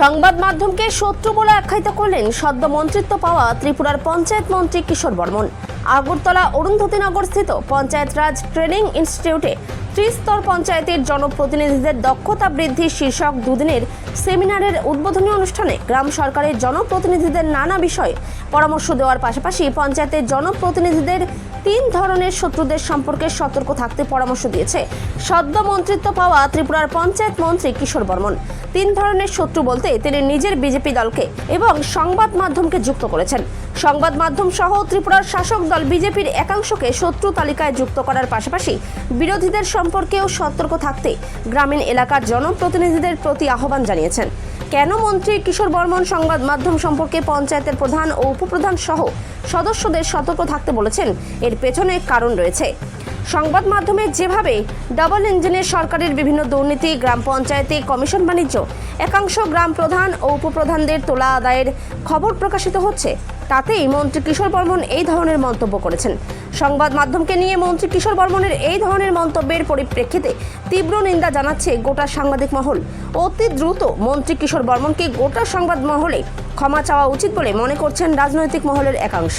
সংবাদ মাধ্যমকে শত্রু বলে আখ্যায়িত করলেন সদ্য মন্ত্রিত্ব পাওয়া ত্রিপুরার পঞ্চায়েত মন্ত্রী কিশোর বর্মন। আগরতলা অরুন্ধতিনগর স্থিত পঞ্চায়েত রাজ ট্রেনিং ইনস্টিটিউটে ত্রিস্তর পঞ্চায়েতের জনপ্রতিনিধিদের দক্ষতা বৃদ্ধি শীর্ষক দুদিনের সেমিনারের উদ্বোধনী অনুষ্ঠানে গ্রাম সরকারের জনপ্রতিনিধিদের নানা বিষয়ে পরামর্শ দেওয়ার পাশাপাশি পঞ্চায়েতের জনপ্রতিনিধিদের তিন ধরনের শত্রুদের সম্পর্কে সতর্ক থাকতে পরামর্শ দিয়েছে সদ্য মন্ত্রিত্ব পাওয়া ত্রিপুরার পঞ্চায়েত মন্ত্রী কিশোর বর্মন। তিন ধরনের শত্রু বলতে তিনি নিজের বিজেপি দলকে এবং সংবাদ মাধ্যমকে যুক্ত করেছেন। সংবাদ মাধ্যম সহ ত্রিপুরার শাসক দল বিজেপির একাংশকে শত্রু তালিকায় যুক্ত করার পাশাপাশি বিরোধীদের সম্পর্কেও সতর্ক থাকতে গ্রামীণ এলাকার জনপ্রতিনিধিদের প্রতি আহ্বান জানিয়েছেন। কেন মন্ত্রী কিশোর বর্মন সংবাদ মাধ্যম সম্পর্কে পঞ্চায়েতের প্রধান ও উপপ্রধান সহ সদস্যদের সতর্ক থাকতে বলেছেন। এর পেছনে কারণ রয়েছে। সংবাদ মাধ্যমে যেভাবে ডাবল ইঞ্জিনের সরকারের বিভিন্ন দুর্নীতি, গ্রাম পঞ্চায়েতে কমিশন বাণিজ্য, একাংশ গ্রাম প্রধান ও উপপ্রধানদের তোলা আদায়ের খবর প্রকাশিত হচ্ছে। তাতেই মন্ত্রী কিশোর বর্মন এই ধরনের মন্তব্য করেছেন। সংবাদ মাধ্যমকে নিয়ে মন্ত্রী কিশোর বর্মনের এই ধরনের মন্তব্যের পরিপ্রেক্ষিতে তীব্র নিন্দা জানাচ্ছে গোটা সাংবাদিক মহল। অতি দ্রুত মন্ত্রী কিশোর বর্মনকে গোটা সংবাদ মহলে ক্ষমা চাওয়া উচিত বলে মনে করছেন রাজনৈতিক মহলের একাংশ।